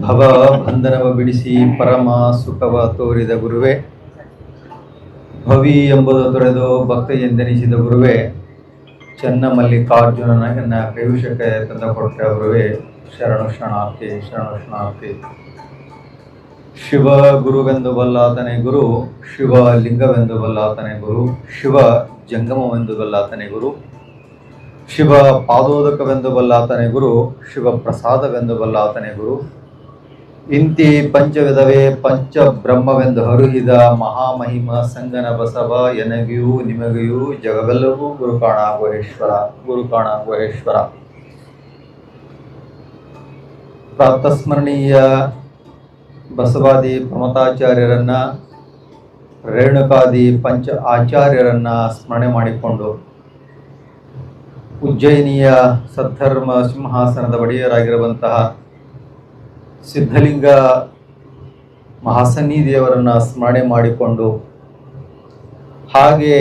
ಭವ ಬಂಧನವ ಬಿಡಿಸಿ ಪರಮ ಸುಖವ ತೋರಿದ ಗುರುವೆ. ಭವಿ ಎಂಬುದು ತೊರೆದು ಭಕ್ತ ಎಂದೆನಿಸಿದ ಗುರುವೆ. ಚೆನ್ನ ಮಲ್ಲಿಕಾರ್ಜುನನ ಕೈವಿಷಕ್ಕೆ ತಂದ ಕೊಟ್ಟ ಗುರುವೆ. ಶರಣು ಶರಣಾರ್ಥಿ ಶರಣು ಶರಣಾರ್ಥಿ. ಶಿವ ಗುರುವೆಂದು ಬಲ್ಲಾತನೇ ಗುರು, ಶಿವ ಲಿಂಗವೆಂದು ಬಲ್ಲಾತನೇ ಗುರು, ಶಿವ ಜಂಗಮವೆಂದು ಬಲ್ಲಾತನೇ ಗುರು, ಶಿವ ಪಾದೋದಕವೆಂದು ಬಲ್ಲಾತನೇ ಗುರು, ಶಿವ ಪ್ರಸಾದವೆಂದು ಬಲ್ಲಾತನೇ ಗುರು ಇಂತಿ ಪಂಚವಿಧವೇ ಪಂಚ ಬ್ರಹ್ಮವೆಂದು ಹರುಹಿದ ಮಹಾಮಹಿಮ ಸಂಗನ ಬಸವ ಎನಗಿಯೂ ನಿಮಗೆಯೂ ಜಗವೆಲ್ಲವೂ ಗುರುಕಾಣ ಗುಹೇಶ್ವರ ಗುರುಕಾಣ ಗುಹೇಶ್ವರ ಪ್ರಾತಸ್ಮರಣೀಯ ಬಸವಾದಿ ಪ್ರಮತಾಚಾರ್ಯರನ್ನ ರೇಣುಕಾದಿ ಪಂಚ ಆಚಾರ್ಯರನ್ನ ಸ್ಮರಣೆ ಮಾಡಿಕೊಂಡು, ಉಜ್ಜಯಿನಿಯ ಸದ್ಧರ್ಮ ಸಿಂಹಾಸನದ ಒಡೆಯರಾಗಿರುವಂತಹ ಸಿದ್ಧಲಿಂಗ ಮಹಾಸನ್ನಿಧಿಯವರನ್ನ ಸ್ಮರಣೆ ಮಾಡಿಕೊಂಡು ಹಾಗೆ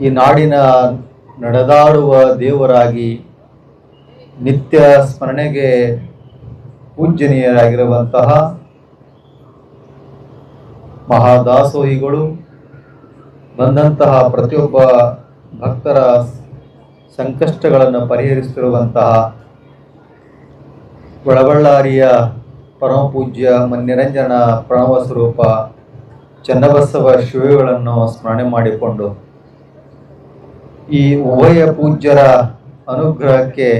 ಈ ನಾಡಿನ ನಡೆದಾಡುವ ದೇವರಾಗಿ ನಿತ್ಯ ಸ್ಮರಣೆಗೆ ಪೂಜ್ಯನೀಯರಾಗಿರುವಂತಹ ಮಹಾದಾಸೋಹಿಗಳು ಬಂದಂತಹ ಪ್ರತಿಯೊಬ್ಬ ಭಕ್ತರ ಸಂಕಷ್ಟಗಳನ್ನು ಪರಿಹರಿಸುತ್ತಿರುವಂತಹ ಒಳಬಳ್ಳಾರಿಯ ಪರಮಪೂಜ್ಯ ಮನ್ನಿರಂಜನ ಪ್ರಣವ ಸ್ವರೂಪ ಚನ್ನಬಸವ ಶಿವಗಳನ್ನು ಸ್ಮರಣೆ ಮಾಡಿಕೊಂಡು ಈ ಉಭಯ ಪೂಜ್ಯರ ಅನುಗ್ರಹಕ್ಕೆ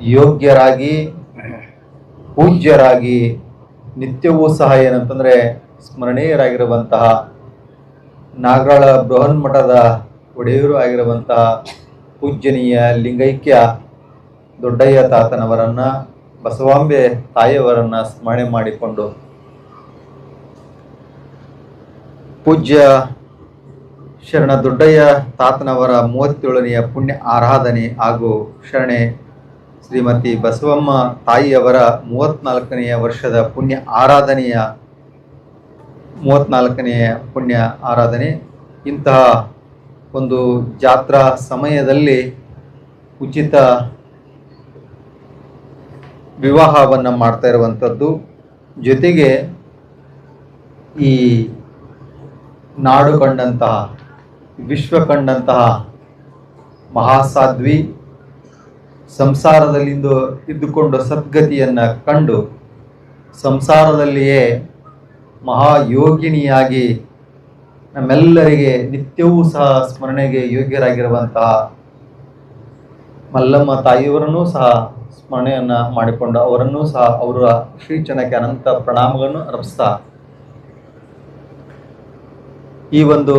ಯೋಗ್ಯರಾಗಿ, ಪೂಜ್ಯರಾಗಿ ನಿತ್ಯವೂ ಸಹ ಏನಂತಂದರೆ ಸ್ಮರಣೀಯರಾಗಿರುವಂತಹ ನಾಗರಾಳ ಬೃಹನ್ಮಠದ ಒಡೆಯರು ಆಗಿರುವಂತಹ ಪೂಜ್ಯನೀಯ ಲಿಂಗೈಕ್ಯ ದೊಡ್ಡಯ್ಯ ತಾತನವರನ್ನ, ಬಸವಾಂಬೆ ತಾಯಿಯವರನ್ನ ಸ್ಮರಣೆ ಮಾಡಿಕೊಂಡು ಪೂಜ್ಯ ಶರಣ ದೊಡ್ಡಯ್ಯ ತಾತನವರ ಮೂವತ್ತೇಳನೆಯ ಪುಣ್ಯ ಆರಾಧನೆ ಹಾಗೂ ಶರಣೆ ಶ್ರೀಮತಿ ಬಸವಮ್ಮ ತಾಯಿಯವರ ಮೂವತ್ನಾಲ್ಕನೆಯ ವರ್ಷದ ಪುಣ್ಯ ಆರಾಧನೆಯ ಮೂವತ್ನಾಲ್ಕನೆಯ ಪುಣ್ಯ ಆರಾಧನೆ. ಇಂತಹ ಒಂದು ಜಾತ್ರಾ ಸಮಯದಲ್ಲಿ ಉಚಿತ ವಿವಾಹವನ್ನು ಮಾಡ್ತಾ ಇರುವಂಥದ್ದು. ಜೊತೆಗೆ ಈ ನಾಡು ಕಂಡಂತಹ, ವಿಶ್ವ ಕಂಡಂತಹ ಮಹಾಸಾಧ್ವಿ ಸಂಸಾರದಲ್ಲಿಂದು ಇದ್ದುಕೊಂಡು ಸದ್ಗತಿಯನ್ನು ಕಂಡು ಸಂಸಾರದಲ್ಲಿಯೇ ಮಹಾಯೋಗಿನಿಯಾಗಿ ನಮ್ಮೆಲ್ಲರಿಗೆ ನಿತ್ಯವೂ ಸಹ ಸ್ಮರಣೆಗೆ ಯೋಗ್ಯರಾಗಿರುವಂತಹ ಮಲ್ಲಮ್ಮ ತಾಯಿಯವರನ್ನೂ ಸಹ ಸ್ಮರಣೆಯನ್ನು ಮಾಡಿಕೊಂಡು ಅವರನ್ನೂ ಸಹ ಅವರ ಶ್ರೀಚನಕ್ಕೆ ಅನಂತ ಪ್ರಣಾಮಗಳನ್ನು ಅರ್ಪಿಸ್ತಾ ಈ ಒಂದು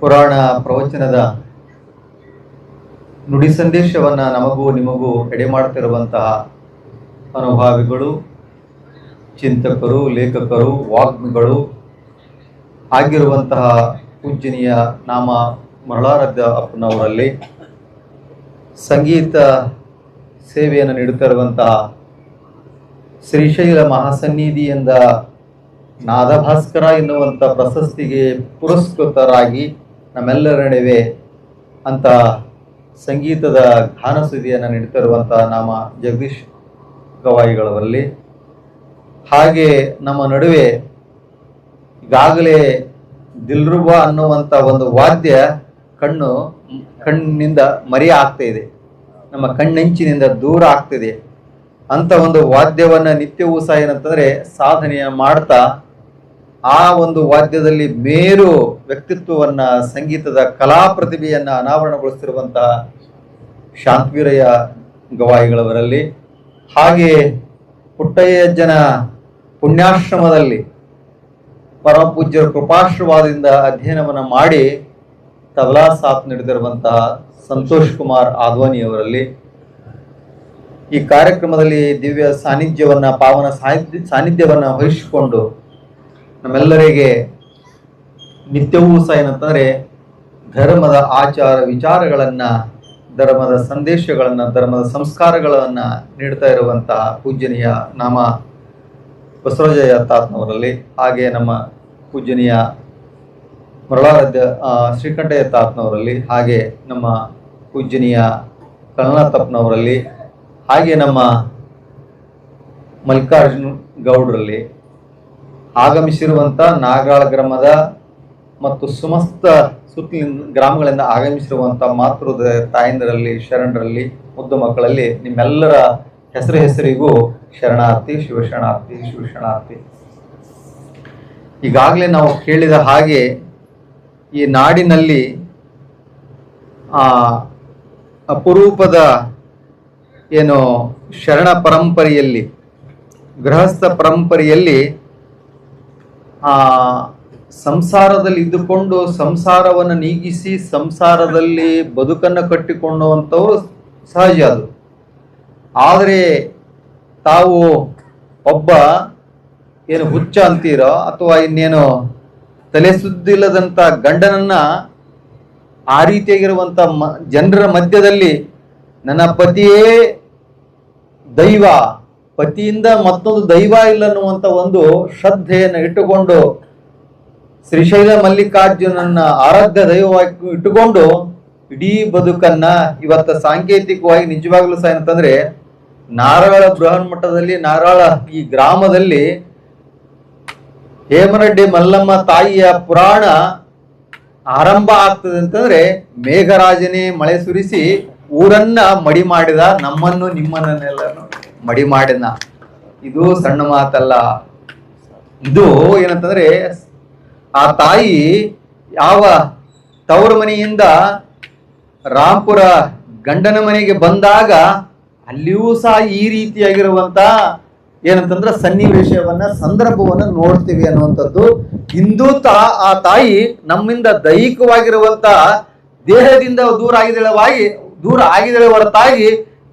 ಪುರಾಣ ಪ್ರವಚನದ ನುಡಿ ಸಂದೇಶವನ್ನು ನಮಗೂ ನಿಮಗೂ ಎಡೆ ಮಾಡುತ್ತಿರುವಂತಹ ಅನುಭಾವಿಗಳು, ಚಿಂತಕರು, ಲೇಖಕರು, ವಾಗ್ಮಿಗಳು ಆಗಿರುವಂತಹ ಪೂಜ್ಯನೀಯ ನಾಮ ಮರಳಾರದ್ದ ಅಪ್ಪನವರಲ್ಲಿ ಸಂಗೀತ ಸೇವೆಯನ್ನು ನೀಡುತ್ತಿರುವಂತಹ ಶ್ರೀಶೈಲ ಮಹಾಸನ್ನಿಧಿಯಿಂದ ನಾದಭಾಸ್ಕರ ಎನ್ನುವಂಥ ಪ್ರಶಸ್ತಿಗೆ ಪುರಸ್ಕೃತರಾಗಿ ನಮ್ಮೆಲ್ಲರ ನಡುವೆ ಅಂತ ಸಂಗೀತದ ಘಾನಸುದಿಯನ್ನು ನೀಡುತ್ತಿರುವಂತಹ ನಾಮ ಜಗದೀಶ್ ಗವಾಯಿಗಳವರಲ್ಲಿ. ಹಾಗೆ ನಮ್ಮ ನಡುವೆ ಈಗಾಗಲೇ ದಿಲ್ರುಬಾ ಅನ್ನುವಂಥ ಒಂದು ವಾದ್ಯ ಕಣ್ಣು ಕಣ್ಣಿನಿಂದ ಮರಿ ಆಗ್ತಾ ಇದೆ. ನಮ್ಮ ಕಣ್ಣಂಚಿನಿಂದ ದೂರ ಆಗ್ತಿದೆ ಅಂತ ಒಂದು ವಾದ್ಯವನ್ನ ನಿತ್ಯವೂ ಸಹ ಏನಂತಂದ್ರೆ ಸಾಧನೆಯ ಮಾಡ್ತಾ ಆ ಒಂದು ವಾದ್ಯದಲ್ಲಿ ಮೇರು ವ್ಯಕ್ತಿತ್ವವನ್ನ, ಸಂಗೀತದ ಕಲಾ ಪ್ರತಿಭೆಯನ್ನ ಅನಾವರಣಗೊಳಿಸ್ತಿರುವಂತಹ ಶಾಂತವೀರಯ್ಯ ಗವಾಯಿಗಳವರಲ್ಲಿ, ಹಾಗೆ ಪುಟ್ಟಯ್ಯಜ್ಜನ ಪುಣ್ಯಾಶ್ರಮದಲ್ಲಿ ಪರಮಪೂಜ್ಯರ ಕೃಪಾಶ್ರವಾದದಿಂದ ಅಧ್ಯಯನವನ್ನು ಮಾಡಿ ತಬಲಾ ಸಾಥ್ ನೀಡಿದಿರುವಂತಹ ಸಂತೋಷ್ ಕುಮಾರ್ ಆದ್ವಾನಿಯವರಲ್ಲಿ ಈ ಕಾರ್ಯಕ್ರಮದಲ್ಲಿ ದಿವ್ಯ ಸಾನ್ನಿಧ್ಯವನ್ನ, ಪಾವನ ಸಾಹಿತ್ಯ ಸಾನ್ನಿಧ್ಯವನ್ನ ವಹಿಸಿಕೊಂಡು ನಮ್ಮೆಲ್ಲರಿಗೆ ನಿತ್ಯವೂ ಸಹ ಏನಂತಂದರೆ ಧರ್ಮದ ಆಚಾರ ವಿಚಾರಗಳನ್ನ, ಧರ್ಮದ ಸಂದೇಶಗಳನ್ನ, ಧರ್ಮದ ಸಂಸ್ಕಾರಗಳನ್ನ ನೀಡ್ತಾ ಇರುವಂತಹ ಪೂಜ್ಯನೀಯ ನಾಮ ಬಸವರಾಜಯ್ಯ ತಾತ್ನವರಲ್ಲಿ, ಹಾಗೆ ನಮ್ಮ ಪೂಜ್ಯನೀಯ ಮರಳಾರಾಧ್ಯ ಶ್ರೀಕಂಠಯ್ಯ ತಾತ್ನವರಲ್ಲಿ ಹಾಗೆ ನಮ್ಮ ಪೂಜ್ಯನೀಯ ಕಲ್ನಾಥಪ್ಪನವರಲ್ಲಿ ಹಾಗೆ ನಮ್ಮ ಮಲ್ಲಿಕಾರ್ಜುನ ಗೌಡ್ರಲ್ಲಿ ಆಗಮಿಸಿರುವಂಥ ನಾಗರಾಳ ಗ್ರಾಮದ ಮತ್ತು ಸಮಸ್ತ ಸುತ್ತಲಿನ ಗ್ರಾಮಗಳಿಂದ ಆಗಮಿಸಿರುವಂಥ ಮಾತೃ ತಾಯಂದರಲ್ಲಿ, ಶರಣರಲ್ಲಿ, ಮುದ್ದು ಮಕ್ಕಳಲ್ಲಿ ನಿಮ್ಮೆಲ್ಲರ ಹೆಸರು ಹೆಸರಿಗೂ ಶರಣಾರ್ಥಿ, ಶಿವಶರಣಾರ್ಥಿ ಶಿವಶರಣಾರ್ಥಿ. ಈಗಾಗಲೇ ನಾವು ಕೇಳಿದ ಹಾಗೆ ಈ ನಾಡಿನಲ್ಲಿ ಆ ಅಪರೂಪದ ಏನು ಶರಣ ಪರಂಪರೆಯಲ್ಲಿ, ಗೃಹಸ್ಥ ಪರಂಪರೆಯಲ್ಲಿ ಆ ಸಂಸಾರದಲ್ಲಿ ಇದ್ದುಕೊಂಡು ಸಂಸಾರವನ್ನು ನೀಗಿಸಿ ಸಂಸಾರದಲ್ಲಿ ಬದುಕನ್ನು ಕಟ್ಟಿಕೊಳ್ಳುವಂಥವರು ಸಹಜ ಅದು. ಆದರೆ ತಾವು ಒಬ್ಬ ಏನು ಹುಚ್ಚ ಅಂತೀರೋ ಅಥವಾ ಇನ್ನೇನು ತಲೆ ಸುದ್ದಿಲ್ಲದಂತ ಗಂಡನನ್ನ ಆ ರೀತಿಯಾಗಿರುವಂತ ಮ, ಜನರ ಮಧ್ಯದಲ್ಲಿ ನನ್ನ ಪತಿಯೇ ದೈವ, ಪತಿಯಿಂದ ಮತ್ತೊಂದು ದೈವ ಇಲ್ಲ ಅನ್ನುವಂತ ಒಂದು ಶ್ರದ್ಧೆಯನ್ನು ಇಟ್ಟುಕೊಂಡು ಶ್ರೀಶೈಲ ಮಲ್ಲಿಕಾರ್ಜುನನ್ನ ಆರಾಧ್ಯ ದೈವವಾಗಿ ಇಟ್ಟುಕೊಂಡು ಇಡೀ ಬದುಕನ್ನ ಇವತ್ತ ಸಾಂಕೇತಿಕವಾಗಿ ನಿಜವಾಗ್ಲೂ ಸಹ ಏನಂತಂದ್ರೆ ನಾರಾಯಣ ಬೃಹನ್ ಮಟ್ಟದಲ್ಲಿ ನಾರಾಳ ಈ ಗ್ರಾಮದಲ್ಲಿ ಹೇಮರೆಡ್ಡಿ ಮಲ್ಲಮ್ಮ ತಾಯಿಯ ಪುರಾಣ ಆರಂಭ ಆಗ್ತದೆ ಅಂತಂದ್ರೆ ಮೇಘರಾಜನೇ ಮಳೆ ಸುರಿಸಿ ಊರನ್ನ ಮಡಿ ಮಾಡಿದ ನಮ್ಮನ್ನು ನಿಮ್ಮನ್ನೆಲ್ಲನೂ ಮಡಿ ಮಾಡಿದ. ಇದು ಸಣ್ಣ ಮಾತಲ್ಲ. ಇದು ಏನಂತಂದ್ರೆ ಆ ತಾಯಿ ಯಾವ ತವರು ಮನೆಯಿಂದ ರಾಂಪುರ ಗಂಡನ ಮನೆಗೆ ಬಂದಾಗ ಅಲ್ಲಿಯೂ ಸಹ ಈ ರೀತಿಯಾಗಿರುವಂತ ಏನಂತಂದ್ರೆ ಸನ್ನಿವೇಶವನ್ನ, ಸಂದರ್ಭವನ್ನ ನೋಡ್ತೀವಿ ಅನ್ನುವಂಥದ್ದು. ಹಿಂದೂ ತಾ, ಆ ತಾಯಿ ನಮ್ಮಿಂದ ದೈಹಿಕವಾಗಿರುವಂತ ದೇಹದಿಂದ ದೂರ ಆಗಿದಳವಾಗಿ, ದೂರ ಆಗಿದಳೆ ಹೊರತಾಗಿ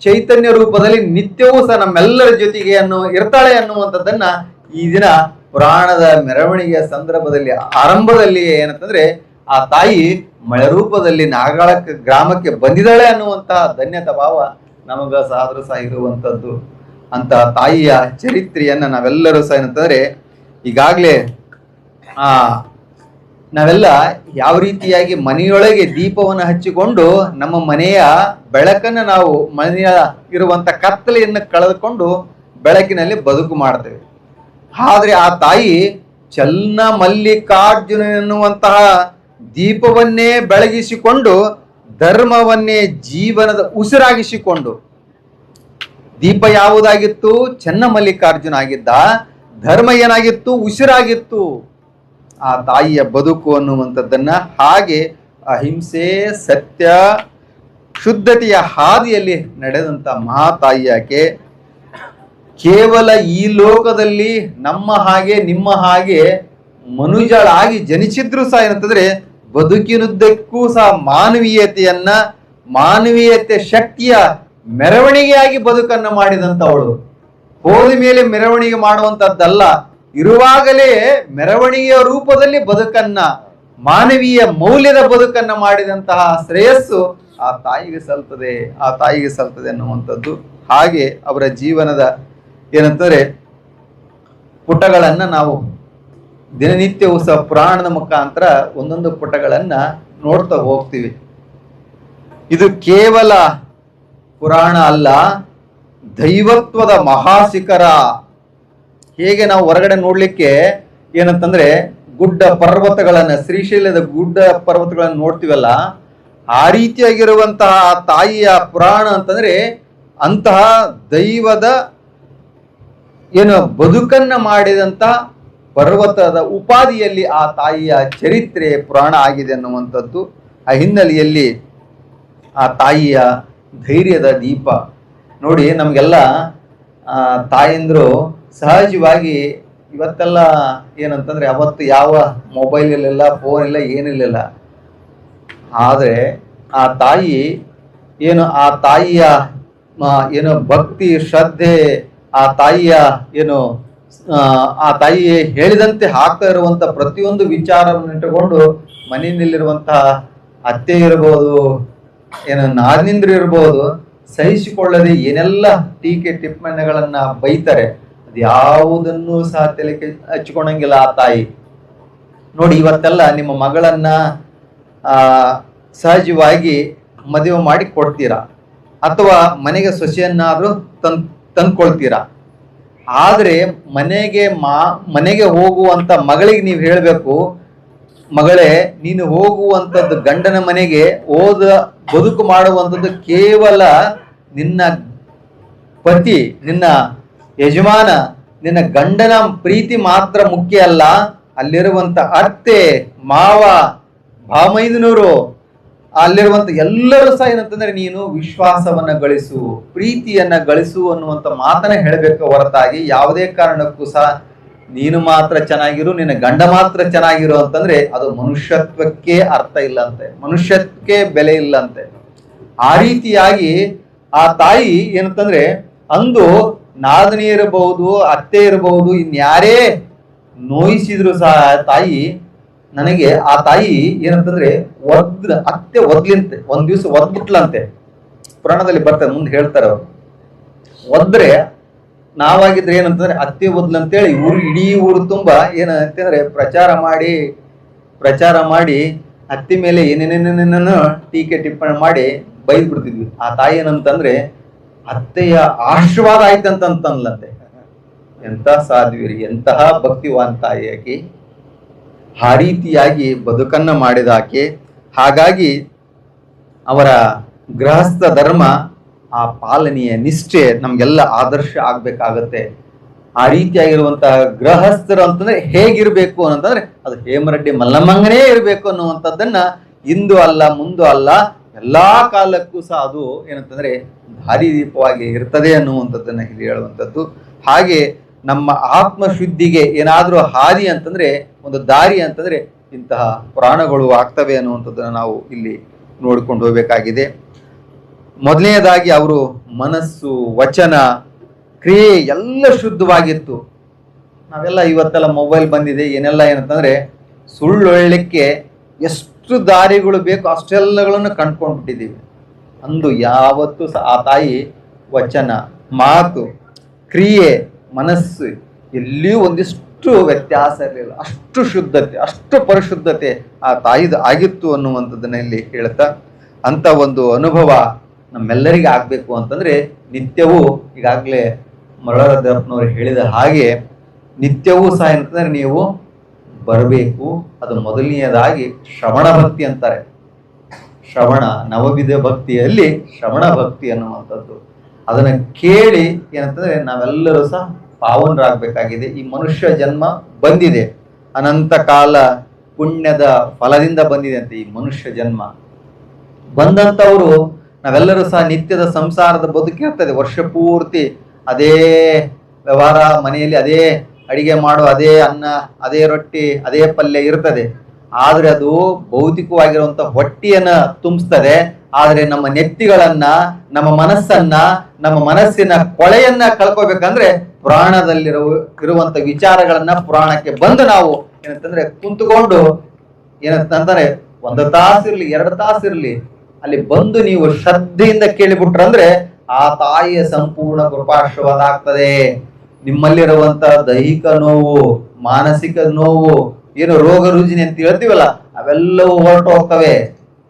ಚೈತನ್ಯ ರೂಪದಲ್ಲಿ ನಿತ್ಯವೂ ಸಹ ನಮ್ಮೆಲ್ಲರ ಜೊತೆಗೆ ಅನ್ನೋ, ಇರ್ತಾಳೆ ಅನ್ನುವಂಥದ್ದನ್ನ ಈ ದಿನ ಪುರಾಣದ ಮೆರವಣಿಗೆಯ ಸಂದರ್ಭದಲ್ಲಿ, ಆರಂಭದಲ್ಲಿ ಏನಂತಂದ್ರೆ ಆ ತಾಯಿ ಮಳೆ ರೂಪದಲ್ಲಿ ನಾಗಾಳ ಗ್ರಾಮಕ್ಕೆ ಬಂದಿದ್ದಾಳೆ ಅನ್ನುವಂತಹ ಧನ್ಯತಾ ಭಾವ ನಮಗ ಸಾದ್ರ ಸಹ ಇರುವಂತದ್ದು ಅಂತ ತಾಯಿಯ ಚರಿತ್ರೆಯನ್ನ ನಾವೆಲ್ಲರೂ ಸಹ ಏನಂತಂದ್ರೆ ಈಗಾಗಲೇ, ಆ, ನಾವೆಲ್ಲ ಯಾವ ರೀತಿಯಾಗಿ ಮನೆಯೊಳಗೆ ದೀಪವನ್ನು ಹಚ್ಚಿಕೊಂಡು ನಮ್ಮ ಮನೆಯ ಬೆಳಕನ್ನು ನಾವು ಮನೆಯ ಇರುವಂತ ಕತ್ತಲೆಯನ್ನು ಕಳೆದುಕೊಂಡು ಬೆಳಕಿನಲ್ಲಿ ಬದುಕು ಮಾಡ್ತೇವೆ. ಆದ್ರೆ ಆ ತಾಯಿ ಚಲ್ನ ಮಲ್ಲಿಕಾರ್ಜುನ ಎನ್ನುವಂತಹ ದೀಪವನ್ನೇ ಬೆಳಗಿಸಿಕೊಂಡು ಧರ್ಮವನ್ನೇ ಜೀವನದ ಉಸಿರಾಗಿಸಿಕೊಂಡು ದೀಪ ಯಾವುದಾಗಿತ್ತು? ಚೆನ್ನ ಮಲ್ಲಿಕಾರ್ಜುನ ಆಗಿದ್ದ, ಧರ್ಮ ಏನಾಗಿತ್ತು? ಉಸಿರಾಗಿತ್ತು. ಆ ತಾಯಿಯ ಬದುಕು ಅನ್ನುವಂಥದ್ದನ್ನ ಹಾಗೆ ಅಹಿಂಸೆ, ಸತ್ಯ, ಶುದ್ಧತೆಯ ಹಾದಿಯಲ್ಲಿ ನಡೆದಂತ ಮಹಾತಾಯಿಯಾಕೆ ಕೇವಲ ಈ ಲೋಕದಲ್ಲಿ ನಮ್ಮ ಹಾಗೆ, ನಿಮ್ಮ ಹಾಗೆ ಮನುಜಳಾಗಿ ಜನಿಸಿದ್ರು ಸಹ ಏನಂತಂದ್ರೆ ಬದುಕಿನುದ್ದಕ್ಕೂ ಸಹ ಮಾನವೀಯತೆಯನ್ನ, ಮಾನವೀಯತೆ ಶಕ್ತಿಯ ಮೆರವಣಿಗೆಯಾಗಿ ಬದುಕನ್ನು ಮಾಡಿದಂಥವಳು. ಹೋದ ಮೇಲೆ ಮೆರವಣಿಗೆ ಮಾಡುವಂತದ್ದಲ್ಲ ಇರುವಾಗಲೇ ಮೆರವಣಿಗೆಯ ರೂಪದಲ್ಲಿ ಬದುಕನ್ನ, ಮಾನವೀಯ ಮೌಲ್ಯದ ಬದುಕನ್ನ ಮಾಡಿದಂತಹ ಶ್ರೇಯಸ್ಸು ಆ ತಾಯಿಗೆ ಸಲ್ತದೆ, ಆ ತಾಯಿಗೆ ಸಲ್ತದೆ ಅನ್ನುವಂಥದ್ದು. ಹಾಗೆ ಅವರ ಜೀವನದ ಏನಂತಾರೆ ಪುಟಗಳನ್ನ ನಾವು ದಿನನಿತ್ಯವೂ ಸಹ ಪುರಾಣದ ಮುಖಾಂತರ ಒಂದೊಂದು ಪುಟಗಳನ್ನ ನೋಡ್ತಾ ಹೋಗ್ತೀವಿ. ಇದು ಕೇವಲ ಪುರಾಣ ಅಲ್ಲ, ದೈವತ್ವದ ಮಹಾಶಿಖರ. ಹೇಗೆ ನಾವು ಹೊರಗಡೆ ನೋಡಲಿಕ್ಕೆ ಏನಂತಂದ್ರೆ, ಗುಡ್ಡ ಪರ್ವತಗಳನ್ನು, ಶ್ರೀಶೈಲದ ಗುಡ್ಡ ಪರ್ವತಗಳನ್ನು ನೋಡ್ತೀವಲ್ಲ, ಆ ರೀತಿಯಾಗಿರುವಂತಹ ತಾಯಿಯ ಪುರಾಣ ಅಂತಂದ್ರೆ, ಅಂತಹ ದೈವದ ಏನು ಬದುಕನ್ನ ಮಾಡಿದಂತ ಪರ್ವತದ ಉಪಾಧಿಯಲ್ಲಿ ಆ ತಾಯಿಯ ಚರಿತ್ರೆ ಪುರಾಣ ಆಗಿದೆ ಅನ್ನುವಂಥದ್ದು, ಆ ಹಿನ್ನೆಲೆಯಲ್ಲಿ ಆ ತಾಯಿಯ ಧೈರ್ಯದ ದೀಪ. ನೋಡಿ ನಮಗೆಲ್ಲ ತಾಯಂದರು ಸಹಜವಾಗಿ ಇವತ್ತೆಲ್ಲ ಏನಂತಂದ್ರೆ ಅವತ್ತು ಯಾವ ಮೊಬೈಲ್ ಇರಲಿಲ್ಲ ಫೋನ್ ಇಲ್ಲ ಏನಿರಲಿಲ್ಲ ಆದರೆ ಆ ತಾಯಿ ಏನು ಆ ತಾಯಿಯ ಏನು ಭಕ್ತಿ ಶ್ರದ್ಧೆ ಆ ತಾಯಿಯ ಏನು ಆ, ತಾಯಿ ಹೇಳಿದಂತೆ ಹಾಕ್ತಾ ಇರುವಂಥ ಪ್ರತಿಯೊಂದು ವಿಚಾರವನ್ನು ಇಟ್ಟುಕೊಂಡು ಮನೆಯಲ್ಲಿರುವಂತಹ ಅತ್ತೆ ಇರಬಹುದು ಏನು ನಾದಿನಿಂದ್ರು ಇರ್ಬೋದು ಸಹಿಸಿಕೊಳ್ಳದೆ ಏನೆಲ್ಲ ಟೀಕೆ ಟಿಪ್ಪಣಿಗಳನ್ನ ಬೈತಾರೆ, ಅದು ಯಾವುದನ್ನು ಸಹ ತಲೆ ಹಚ್ಕೊಳಂಗಿಲ್ಲ ಆ ತಾಯಿ. ನೋಡಿ, ಇವತ್ತೆಲ್ಲ ನಿಮ್ಮ ಮಗಳನ್ನ, ಆ, ಸಹಜವಾಗಿ ಮದುವೆ ಮಾಡಿ ಕೊಡ್ತೀರಾ ಅಥವಾ ಮನೆಗೆ ಸೊಸೆಯನ್ನಾದ್ರೂ ತನ್ ತಂದ್ಕೊಳ್ತೀರಾ? ಆದ್ರೆ ಮನೆಗೆ ಮಾ, ಮನೆಗೆ ಹೋಗುವಂತ ಮಗಳಿಗೆ ನೀವು ಹೇಳಬೇಕು ಮಗಳೇ, ನೀನು ಹೋಗುವಂಥದ್ದು ಗಂಡನ ಮನೆಗೆ ಓದ, ಬದುಕು ಮಾಡುವಂಥದ್ದು ಕೇವಲ ನಿನ್ನ ಪತಿ, ನಿನ್ನ ಯಜಮಾನ, ನಿನ್ನ ಗಂಡನ ಪ್ರೀತಿ ಮಾತ್ರ ಮುಖ್ಯ ಅಲ್ಲ. ಅಲ್ಲಿರುವಂಥ ಅತ್ತೆ, ಮಾವ, ಭಾಮೈದನೂರು, ಅಲ್ಲಿರುವಂಥ ಎಲ್ಲರೂ ಸಹ ಏನಂತಂದ್ರೆ ನೀನು ವಿಶ್ವಾಸವನ್ನ ಗಳಿಸು, ಪ್ರೀತಿಯನ್ನ ಗಳಿಸು ಅನ್ನುವಂಥ ಮಾತನ್ನ ಹೇಳಬೇಕು ಹೊರತಾಗಿ. ಯಾವುದೇ ಕಾರಣಕ್ಕೂ ಸಹ ನೀನು ಮಾತ್ರ ಚೆನ್ನಾಗಿರು, ನಿನ್ನ ಗಂಡ ಮಾತ್ರ ಚೆನ್ನಾಗಿರು ಅಂತಂದ್ರೆ ಅದು ಮನುಷ್ಯತ್ವಕ್ಕೆ ಅರ್ಥ ಇಲ್ಲ ಅಂತೆ ಮನುಷ್ಯತ್ವಕ್ಕೆ ಬೆಲೆ ಇಲ್ಲ ಅಂತೆ ಆ ರೀತಿಯಾಗಿ ಆ ತಾಯಿ ಏನಂತಂದ್ರೆ, ಅಂದು ನಾದನಿ ಇರಬಹುದು, ಅತ್ತೆ ಇರಬಹುದು, ಇನ್ಯಾರೇ ನೋಯಿಸಿದ್ರು ಸಹ ತಾಯಿ, ನನಗೆ ಆ ತಾಯಿ ಏನಂತಂದ್ರೆ ಒದ್ ಅತ್ತೆ ಒದ್ಲಿಂತೆ. ಒಂದ್ ದಿವಸ ಒದ್ಬಿಟ್ಲಂತೆ. ಪುರಾಣದಲ್ಲಿ ಬರ್ತದೆ ಮುಂದೆ ಹೇಳ್ತಾರೆ ಅವರು. ಒದ್ರೆ ನಾವಾಗಿದ್ರೆ ಏನಂತಂದ್ರೆ ಅತ್ತೆ ಒದ್ಲಂತೇಳಿ ಊರು, ಇಡೀ ಊರು ತುಂಬಾ ಏನಂತಂದ್ರೆ ಪ್ರಚಾರ ಮಾಡಿ ಪ್ರಚಾರ ಮಾಡಿ ಅತ್ತಿ ಮೇಲೆ ಏನೇನೇನೇನೇನೋ ಟೀಕೆ ಟಿಪ್ಪಣಿ ಮಾಡಿ ಬೈದ್ ಬಿಡ್ತಿದ್ವಿ ಆ ತಾಯಿ ಏನಂತಂದ್ರೆ, ಅತ್ತೆಯ ಆಶೀರ್ವಾದ ಆಯ್ತಂತಂತನ್ಲಂತೆ ಎಂತ ಸಾಧ್ವಿರಿ, ಎಂತಹ ಭಕ್ತಿವಾನ್ ತಾಯಿಯಾಗಿ ಆ ರೀತಿಯಾಗಿ ಬದುಕನ್ನ ಮಾಡಿದ ಆಕೆ. ಹಾಗಾಗಿ ಅವರ ಗೃಹಸ್ಥ ಧರ್ಮ ಆ ಪಾಲನೆಯ ನಿಷ್ಠೆ ನಮ್ಗೆಲ್ಲ ಆದರ್ಶ ಆಗ್ಬೇಕಾಗತ್ತೆ. ಆ ರೀತಿಯಾಗಿರುವಂತಹ ಗೃಹಸ್ಥರು ಅಂತಂದ್ರೆ ಹೇಗಿರ್ಬೇಕು ಅಂತಂದ್ರೆ ಅದು ಹೇಮರೆಡ್ಡಿ ಮಲ್ಲಮ್ಮಂಗನೇ ಇರಬೇಕು ಅನ್ನುವಂಥದ್ದನ್ನ ಇಂದು ಅಲ್ಲ, ಮುಂದು ಅಲ್ಲ, ಎಲ್ಲಾ ಕಾಲಕ್ಕೂ ಸಹ ಅದು ಏನಂತಂದ್ರೆ ದಾರಿದೀಪವಾಗಿ ಇರ್ತದೆ ಅನ್ನುವಂಥದ್ದನ್ನ ಇಲ್ಲಿ ಹೇಳುವಂಥದ್ದು. ಹಾಗೆ ನಮ್ಮ ಆತ್ಮಶುದ್ಧಿಗೆ ಏನಾದರೂ ಹಾದಿ ಅಂತಂದ್ರೆ, ಒಂದು ದಾರಿ ಅಂತಂದ್ರೆ ಇಂತಹ ಪುರಾಣಗಳು ಆಗ್ತವೆ ಅನ್ನುವಂಥದ್ದನ್ನ ನಾವು ಇಲ್ಲಿ ನೋಡಿಕೊಂಡು ಹೋಗಬೇಕಾಗಿದೆ. ಮೊದಲನೇದಾಗಿ ಅವರು ಮನಸ್ಸು, ವಚನ, ಕ್ರಿಯೆ ಎಲ್ಲ ಶುದ್ಧವಾಗಿತ್ತು. ನಾವೆಲ್ಲ ಇವತ್ತೆಲ್ಲ ಮೊಬೈಲ್ ಬಂದಿದೆ, ಏನೆಲ್ಲ ಏನಂತಂದ್ರೆ ಸುಳ್ಳು ಹೇಳಲಿಕ್ಕೆ ಎಷ್ಟು ದಾರಿಗಳು ಬೇಕು ಅಷ್ಟೆಲ್ಲಗಳನ್ನು ಕಂಡ್ಕೊಂಡ್ಬಿಟ್ಟಿದ್ದೀವಿ. ಅಂದು ಯಾವತ್ತೂ ಆ ತಾಯಿ ವಚನ, ಮಾತು, ಕ್ರಿಯೆ, ಮನಸ್ಸು ಎಲ್ಲಿಯೂ ಒಂದಿಷ್ಟು ವ್ಯತ್ಯಾಸ ಇರಲಿಲ್ಲ. ಅಷ್ಟು ಶುದ್ಧತೆ, ಅಷ್ಟು ಪರಿಶುದ್ಧತೆ ಆ ತಾಯಿದು ಆಗಿತ್ತು ಅನ್ನುವಂಥದ್ದನ್ನ ಇಲ್ಲಿ ಹೇಳ್ತಾ ಅಂತ ಒಂದು ಅನುಭವ ನಮ್ಮೆಲ್ಲರಿಗೆ ಆಗಬೇಕು ಅಂತಂದರೆ ನಿತ್ಯವೂ ಈಗಾಗಲೇ ಮರಳದಪ್ಪನವರು ಹೇಳಿದ ಹಾಗೆ ನಿತ್ಯವೂ ಸಹ ಏನಂತಂದರೆ ನೀವು ಬರಬೇಕು. ಅದು ಮೊದಲನೆಯದಾಗಿ ಶ್ರವಣ ಭಕ್ತಿ ಅಂತಾರೆ. ಶ್ರವಣ ನವವಿಧ ಭಕ್ತಿಯಲ್ಲಿ ಶ್ರವಣ ಭಕ್ತಿ ಅನ್ನುವಂಥದ್ದು. ಅದನ್ನು ಕೇಳಿ ಏನಂತಂದರೆ ನಾವೆಲ್ಲರೂ ಸಹ ಪಾವನರಾಗಬೇಕಾಗಿದೆ. ಈ ಮನುಷ್ಯ ಜನ್ಮ ಬಂದಿದೆ. ಅನಂತ ಕಾಲ ಪುಣ್ಯದ ಫಲದಿಂದ ಬಂದಿದೆ ಅಂತ ಈ ಮನುಷ್ಯ ಜನ್ಮ. ಬಂದಂತವರು ನಾವೆಲ್ಲರೂ ಸಹ ನಿತ್ಯದ ಸಂಸಾರದ ಬದುಕಿರ್ತದೆ ವರ್ಷ ಪೂರ್ತಿ ಅದೇ ವ್ಯವಹಾರ, ಮನೆಯಲ್ಲಿ ಅದೇ ಅಡಿಗೆ ಮಾಡೋ ಅದೇ ಅನ್ನ, ಅದೇ ರೊಟ್ಟಿ, ಅದೇ ಪಲ್ಯ ಇರ್ತದೆ. ಆದರೆ ಅದು ಭೌತಿಕವಾಗಿರುವಂಥ ಹೊಟ್ಟಿಯನ್ನ ತುಂಬಿಸ್ತದೆ. ಆದರೆ ನಮ್ಮ ನೆತ್ತಿಗಳನ್ನ, ನಮ್ಮ ಮನಸ್ಸನ್ನ, ನಮ್ಮ ಮನಸ್ಸಿನ ಕೊಳೆಯನ್ನ ಕಳ್ಕೋಬೇಕಂದ್ರೆ ಪುರಾಣದಲ್ಲಿರುವ ಇರುವಂತ ವಿಚಾರಗಳನ್ನ ಪುರಾಣಕ್ಕೆ ಬಂದು ನಾವು ಏನಂತಂದ್ರೆ ಕುಂತುಕೊಂಡು ಏನಂತಂದ್ರೆ ಒಂದು ತಾಸಿರ್ಲಿ, ಎರಡು ತಾಸಿರ್ಲಿ ಅಲ್ಲಿ ಬಂದು ನೀವು ಶ್ರದ್ಧೆಯಿಂದ ಕೇಳಿಬಿಟ್ರಂದ್ರೆ ಆ ತಾಯಿಯ ಸಂಪೂರ್ಣ ಕೃಪಾಶೀರ್ವಾದ ಆಗ್ತದೆ ನಿಮ್ಮಲ್ಲಿರುವಂತ ದೈಹಿಕ ನೋವು, ಮಾನಸಿಕ ನೋವು, ಏನು ರೋಗ ರುಜಿನಿ ಅಂತ ಹೇಳ್ತೀವಲ್ಲ, ಅವೆಲ್ಲವೂ ಹೊರಟು ಹೋಗ್ತವೆ.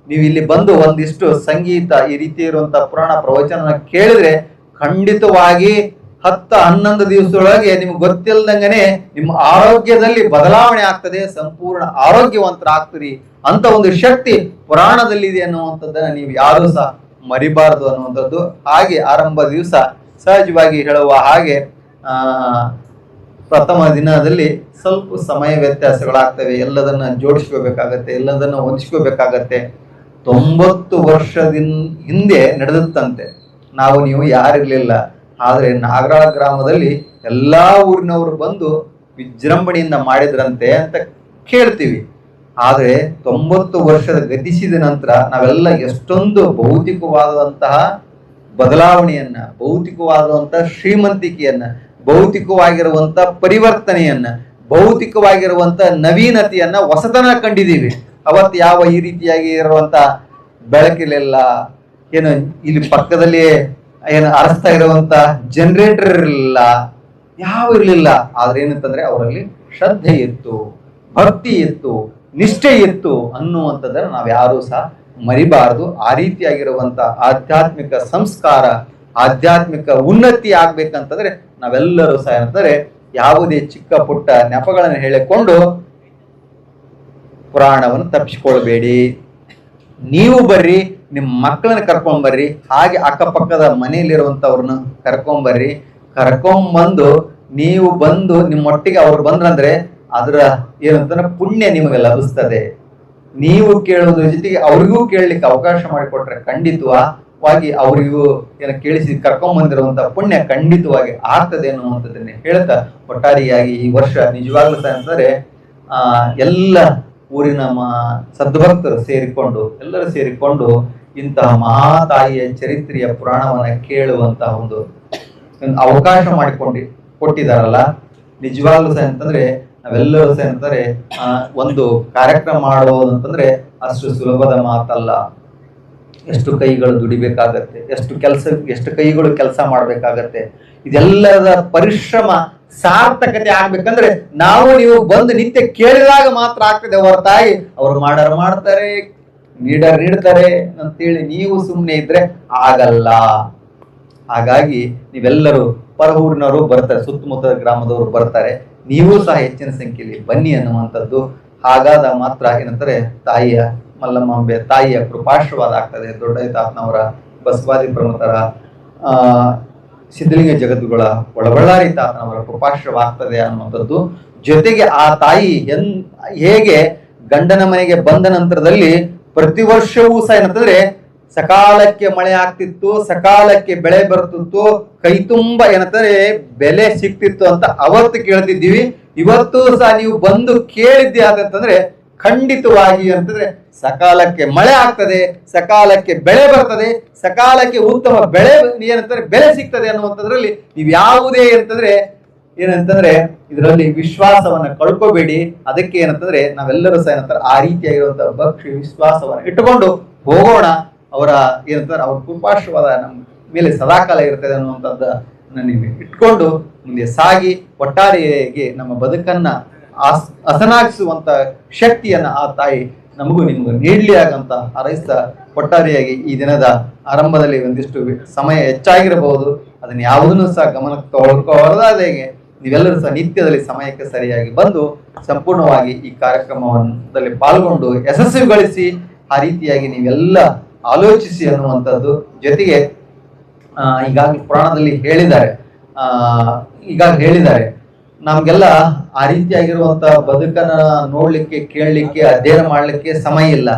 ನೀವು ಇಲ್ಲಿ ಬಂದು ಒಂದಿಷ್ಟು ಸಂಗೀತ ಈ ರೀತಿ ಇರುವಂತ ಪುರಾಣ ಪ್ರವಚನ ಕೇಳಿದ್ರೆ ಖಂಡಿತವಾಗಿ ಹತ್ತ ಹನ್ನೊಂದು ದಿವಸದೊಳಗೆ ನಿಮ್ಗೆ ಗೊತ್ತಿಲ್ಲದಂಗನೆ ನಿಮ್ಮ ಆರೋಗ್ಯದಲ್ಲಿ ಬದಲಾವಣೆ ಆಗ್ತದೆ, ಸಂಪೂರ್ಣ ಆರೋಗ್ಯವಂತರಾಗ್ತೀರಿ ಅಂತ ಒಂದು ಶಕ್ತಿ ಪುರಾಣದಲ್ಲಿದೆ ಅನ್ನುವಂಥದ್ದನ್ನ ನೀವು ಯಾರು ಸಹ ಮರಿಬಾರದು ಅನ್ನುವಂಥದ್ದು. ಹಾಗೆ ಆರಂಭ ದಿವಸ ಸಹಜವಾಗಿ ಹೇಳುವ ಹಾಗೆ ಪ್ರಥಮ ದಿನದಲ್ಲಿ ಸ್ವಲ್ಪ ಸಮಯ ವ್ಯತ್ಯಾಸಗಳಾಗ್ತವೆ. ಎಲ್ಲದನ್ನ ಜೋಡಿಸ್ಕೋಬೇಕಾಗತ್ತೆ, ಎಲ್ಲದನ್ನ ಹೊಂದಿಸ್ಕೋಬೇಕಾಗತ್ತೆ. ತೊಂಬತ್ತು ವರ್ಷದಿಂದ ಹಿಂದೆ ನಡೆದಂತೆ ನಾವು ನೀವು ಯಾರಿರ್ಲಿಲ್ಲ. ಆದ್ರೆ ನಾಗರಾಳ ಗ್ರಾಮದಲ್ಲಿ ಎಲ್ಲಾ ಊರಿನವರು ಬಂದು ವಿಜೃಂಭಣೆಯಿಂದ ಮಾಡಿದ್ರಂತೆ ಅಂತ ಕೇಳ್ತೀವಿ. ಆದರೆ ತೊಂಬತ್ತು ವರ್ಷದ ಗತಿಸಿದ ನಂತರ ನಾವೆಲ್ಲ ಎಷ್ಟೊಂದು ಭೌತಿಕವಾದಂತಹ ಬದಲಾವಣೆಯನ್ನ ಭೌತಿಕವಾದಂತಹ ಶ್ರೀಮಂತಿಕೆಯನ್ನ ಭೌತಿಕವಾಗಿರುವಂತಹ ಪರಿವರ್ತನೆಯನ್ನ ಭೌತಿಕವಾಗಿರುವಂತ ನವೀನತೆಯನ್ನ ಹೊಸತನ ಕಂಡಿದ್ದೀವಿ. ಅವತ್ತು ಯಾವ ಈ ರೀತಿಯಾಗಿ ಇರುವಂತ ಬೆಳಕಿಲ್ಲ ಏನು ಇಲ್ಲಿ ಪಕ್ಕದಲ್ಲಿ ಏನು ಅರಸ್ತಾ ಇರುವಂತ ಜನರೇಟರ್ ಇರಲಿಲ್ಲ, ಯಾವ ಇರಲಿಲ್ಲ. ಆದ್ರೆ ಏನಂತಂದ್ರೆ ಅವರಲ್ಲಿ ಶ್ರದ್ಧೆ ಇತ್ತು, ಭಕ್ತಿ ಇತ್ತು, ನಿಷ್ಠೆ ಇತ್ತು ಅನ್ನುವಂಥದ್ದನ್ನ ನಾವು ಯಾರೂ ಸಹ ಮರಿಬಾರದು. ಆ ರೀತಿಯಾಗಿರುವಂತ ಆಧ್ಯಾತ್ಮಿಕ ಸಂಸ್ಕಾರ, ಆಧ್ಯಾತ್ಮಿಕ ಉನ್ನತಿ ಆಗ್ಬೇಕಂತಂದ್ರೆ ನಾವೆಲ್ಲರೂ ಸಹ ಏನಂತಂದ್ರೆ ಯಾವುದೇ ಚಿಕ್ಕ ಪುಟ್ಟ ನೆಪಗಳನ್ನು ಹೇಳಿಕೊಂಡು ಪುರಾಣವನ್ನು ತಪ್ಪಿಸಿಕೊಳ್ಬೇಡಿ. ನೀವು ಬರ್ರಿ ನಿಮ್ಮ ಮಕ್ಕಳನ್ನ ಕರ್ಕೊಂಬರ್ರಿ ಹಾಗೆ ಅಕ್ಕಪಕ್ಕದ ಮನೆಯಲ್ಲಿರುವಂತವ್ರನ್ನ ಕರ್ಕೊಂಬರ್ರಿ ಕರ್ಕೊಂಬಂದು ನೀವು ಬಂದು ನಿಮ್ಮೊಟ್ಟಿಗೆ ಅವ್ರು ಬಂದ್ರಂದ್ರೆ ಅದರ ಏನಂತಂದ್ರೆ ಪುಣ್ಯ ನಿಮಗೆ ಲಭಿಸ್ತದೆ. ನೀವು ಕೇಳೋದ್ರ ಜೊತೆಗೆ ಅವ್ರಿಗೂ ಕೇಳಲಿಕ್ಕೆ ಅವಕಾಶ ಮಾಡಿಕೊಟ್ರೆ ಖಂಡಿತವಾಗಿ ಅವರಿಗೂ ಏನ ಕೇಳಿಸಿ ಕರ್ಕೊಂಡ್ ಬಂದಿರುವಂತ ಪುಣ್ಯ ಖಂಡಿತವಾಗಿ ಆಗ್ತದೆ ಅನ್ನುವಂಥದ್ದನ್ನ ಹೇಳ್ತಾ ಒಟ್ಟಾರಿಯಾಗಿ ಈ ವರ್ಷ ನಿಜವಾಗ್ಲೂ ಅಂತಂದ್ರೆ, ಆ, ಎಲ್ಲ ಊರಿನ ಮಾ ಸದ್ಭಕ್ತರು ಸೇರಿಕೊಂಡು, ಎಲ್ಲರೂ ಸೇರಿಕೊಂಡು ಇಂತಹ ಮಹಾತಾಯಿಯ ಚರಿತ್ರೆಯ ಪುರಾಣವನ್ನ ಕೇಳುವಂತಹ ಒಂದು ಅವಕಾಶ ಮಾಡಿಕೊಂಡು ಕೊಟ್ಟಿದಾರಲ್ಲ ನಿಜವಾಗ್ಲೂ ಸಹ ಅಂತಂದ್ರೆ ನಾವೆಲ್ಲರೂ ಸಹ ಅಂತಂದ್ರೆ ಒಂದು ಕಾರ್ಯಕ್ರಮ ಮಾಡೋದು ಅಂತಂದ್ರೆ ಅಷ್ಟು ಸುಲಭದ ಮಾತಲ್ಲ. ಎಷ್ಟು ಕೈಗಳು ದುಡಿಬೇಕಾಗತ್ತೆ, ಎಷ್ಟು ಕೆಲಸ, ಎಷ್ಟು ಕೈಗಳು ಕೆಲಸ ಮಾಡಬೇಕಾಗತ್ತೆ. ಇದೆಲ್ಲದ ಪರಿಶ್ರಮ ಸಾರ್ಥಕತೆ ಆಗ್ಬೇಕಂದ್ರೆ ನಾವು ನೀವು ಬಂದು ನಿತ್ಯ ಕೇಳಿದಾಗ ಮಾತ್ರ ಆಗ್ತದೆ ಹೊರತಾಗಿ ಅವ್ರು ಮಾಡರ್ ಮಾಡ್ತಾರೆ, ನೀಡರ್ ನೀಡ್ತಾರೆ ಅಂತೇಳಿ ನೀವು ಸುಮ್ಮನೆ ಇದ್ರೆ ಆಗಲ್ಲ. ಹಾಗಾಗಿ ನೀವೆಲ್ಲರೂ ಪರ ಊರಿನವರು ಬರ್ತಾರೆ ಸುತ್ತಮುತ್ತ ಗ್ರಾಮದವರು ಬರ್ತಾರೆ. ನೀವು ಸಹ ಹೆಚ್ಚಿನ ಸಂಖ್ಯೆಯಲ್ಲಿ ಬನ್ನಿ ಅನ್ನುವಂಥದ್ದು. ಹಾಗಾದ ಮಾತ್ರ ಏನಂತಾರೆ, ತಾಯಿಯ ಮಲ್ಲಮಾಂಬೆ ತಾಯಿಯ ಕೃಪಾಶ್ರವಾದ ಆಗ್ತದೆ. ದೊಡ್ಡ ತಾತನವರ ಬಸವಾದಿ ಪ್ರಮುಖರ, ಆ ಸಿದ್ಧಲಿಂಗ ಜಗದ್ಗುಗಳ ಒಳಬಳ್ಳಾರಿ ತಾತನವರ ಕೃಪಾಶ್ರವಾಗ್ತದೆ ಅನ್ನುವಂಥದ್ದು. ಜೊತೆಗೆ ಆ ತಾಯಿ ಎನ್, ಹೇಗೆ ಗಂಡನ ಮನೆಗೆ ಬಂದ ನಂತರದಲ್ಲಿ ಪ್ರತಿ ವರ್ಷವೂ ಸಹ ಏನಂತಂದ್ರೆ ಸಕಾಲಕ್ಕೆ ಮಳೆ ಆಗ್ತಿತ್ತು, ಸಕಾಲಕ್ಕೆ ಬೆಳೆ ಬರ್ತಿತ್ತು, ಕೈ ತುಂಬ ಏನಂತಂದ್ರೆ ಬೆಲೆ ಸಿಕ್ತಿತ್ತು ಅಂತ ಅವತ್ತು ಕೇಳ್ತಿದ್ದೀವಿ. ಇವತ್ತು ಸಹ ನೀವು ಬಂದು ಕೇಳಿದ್ದೆ ಆದಂತಂದ್ರೆ ಖಂಡಿತವಾಗಿ ಅಂತಂದ್ರೆ ಸಕಾಲಕ್ಕೆ ಮಳೆ ಆಗ್ತದೆ, ಸಕಾಲಕ್ಕೆ ಬೆಳೆ ಬರ್ತದೆ, ಸಕಾಲಕ್ಕೆ ಉತ್ತಮ ಬೆಳೆ ಏನಂತಂದ್ರೆ ಬೆಲೆ ಸಿಗ್ತದೆ ಅನ್ನುವಂಥದ್ರಲ್ಲಿ ನೀವು ಯಾವುದೇ ಅಂತಂದ್ರೆ ಏನಂತಂದ್ರೆ ಇದರಲ್ಲಿ ವಿಶ್ವಾಸವನ್ನ ಕಳ್ಕೋಬೇಡಿ. ಅದಕ್ಕೆ ಏನಂತಂದ್ರೆ ನಾವೆಲ್ಲರೂ ಸಹ ಏನಂತಾರೆ ಆ ರೀತಿಯಾಗಿರುವಂತಹ ಭಕ್ಷ್ಯ ವಿಶ್ವಾಸವನ್ನು ಇಟ್ಟುಕೊಂಡು ಹೋಗೋಣ. ಅವರ ಏನಂತಾರೆ ಅವ್ರ ಕೃಪಾಶ್ರವಾದ ನಮ್ಮ ಮೇಲೆ ಸದಾಕಾಲ ಇರ್ತದೆ ಅನ್ನುವಂಥದ್ದು ನೀವು ಇಟ್ಕೊಂಡು ಮುಂದೆ ಸಾಗಿ, ಒಟ್ಟಾರೆಯಾಗಿ ನಮ್ಮ ಬದುಕನ್ನ ಹಸನಾಗಿಸುವಂತ ಶಕ್ತಿಯನ್ನ ಆ ತಾಯಿ ನಮಗೂ ನಿಮಗೂ ನೀಡಲಿ ಆಗಂತ ಹಾರೈಸ್ತಾ ಒಟ್ಟಾರೆಯಾಗಿ ಈ ದಿನದ ಆರಂಭದಲ್ಲಿ ಒಂದಿಷ್ಟು ಸಮಯ ಹೆಚ್ಚಾಗಿರಬಹುದು. ಅದನ್ನ ಯಾವುದನ್ನು ಸಹ ಗಮನಕ್ಕೆ ತಗೊಳ್ಕೊಳ್ಳೋದಾದ ನೀವೆಲ್ಲರೂ ಸಹ ನಿತ್ಯದಲ್ಲಿ ಸಮಯಕ್ಕೆ ಸರಿಯಾಗಿ ಬಂದು ಸಂಪೂರ್ಣವಾಗಿ ಈ ಕಾರ್ಯಕ್ರಮದಲ್ಲಿ ಪಾಲ್ಗೊಂಡು ಯಶಸ್ವಿಗೊಳಿಸಿ ಆ ರೀತಿಯಾಗಿ ನೀವೆಲ್ಲ ಆಲೋಚಿಸಿ ಅನ್ನುವಂಥದ್ದು ಜೊತೆಗೆ ಈಗಾಗಲೇ ಪುರಾಣದಲ್ಲಿ ಹೇಳಿದ್ದಾರೆ. ಈಗಾಗಲೇ ಹೇಳಿದ್ದಾರೆ. ನಮ್ಗೆಲ್ಲ ಆ ರೀತಿಯಾಗಿರುವಂತ ಬದುಕನ್ನ ನೋಡ್ಲಿಕ್ಕೆ, ಕೇಳಲಿಕ್ಕೆ, ಅಧ್ಯಯನ ಮಾಡ್ಲಿಕ್ಕೆ ಸಮಯ ಇಲ್ಲ.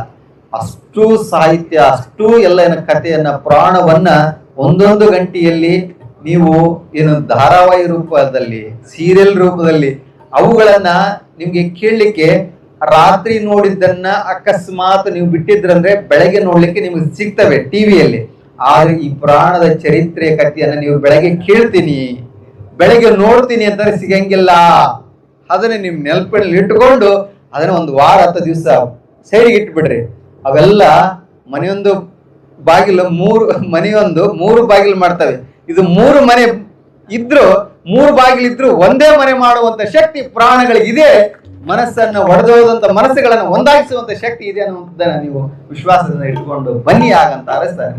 ಅಷ್ಟು ಸಾಹಿತ್ಯ, ಅಷ್ಟು ಎಲ್ಲ ಏನ ಕಥೆಯನ್ನ, ಪುರಾಣವನ್ನ ಒಂದೊಂದು ಗಂಟೆಯಲ್ಲಿ ನೀವು ಏನು ಧಾರಾವಾಹಿ ರೂಪದಲ್ಲಿ, ಸೀರಿಯಲ್ ರೂಪದಲ್ಲಿ ಅವುಗಳನ್ನ ನಿಮ್ಗೆ ಕೇಳಲಿಕ್ಕೆ ರಾತ್ರಿ ನೋಡಿದ್ದನ್ನ ಅಕಸ್ಮಾತ್ ನೀವು ಬಿಟ್ಟಿದ್ರಂದ್ರೆ ಬೆಳಗ್ಗೆ ನೋಡ್ಲಿಕ್ಕೆ ನಿಮ್ಗೆ ಸಿಗ್ತವೆ ಟಿವಿಯಲ್ಲಿ ಆದ್ರೆ ಈ ಪುರಾಣದ ಚರಿತ್ರೆ ಕಥೆಯನ್ನ ನೀವು ಬೆಳಗ್ಗೆ ಕೇಳ್ತೀನಿ. ಬೆಳಗ್ಗೆ ನೋಡ್ತೀನಿ ಅಂತಾರೆ ಸಿಗಂಗಿಲ್ಲ. ಅದನ್ನ ನಿಮ್ ನೆನಪಿನಲ್ಲಿ ಇಟ್ಟುಕೊಂಡು ಅದನ್ನ ಒಂದು ವಾರ ಹತ್ತು ದಿವಸ ಸೈಡ್ಗೆ ಇಟ್ಬಿಡ್ರಿ. ಅವೆಲ್ಲ ಮನೆಯೊಂದು ಬಾಗಿಲು ಮೂರು, ಮನೆಯೊಂದು ಮೂರು ಬಾಗಿಲು ಮಾಡ್ತವೆ. ಇದು ಮೂರು ಮನೆ ಇದ್ರು ಮೂರು ಬಾಗಿಲಿದ್ರು ಒಂದೇ ಮನೆ ಮಾಡುವಂತ ಶಕ್ತಿ ಪ್ರಾಣಗಳಿಗಿದೆ ಮನಸ್ಸನ್ನ ಒಡೆದೋದಂತ ಮನಸ್ಸುಗಳನ್ನ ಒಂದಾಗಿಸುವಂತ ಶಕ್ತಿ ಇದೆ ಅನ್ನುವಂಥದ್ದನ್ನ ನೀವು ವಿಶ್ವಾಸದಿಂದ ಇಟ್ಕೊಂಡು ಬನ್ನಿ ಆಗಂತ ಅರಸ್ತಾರೆ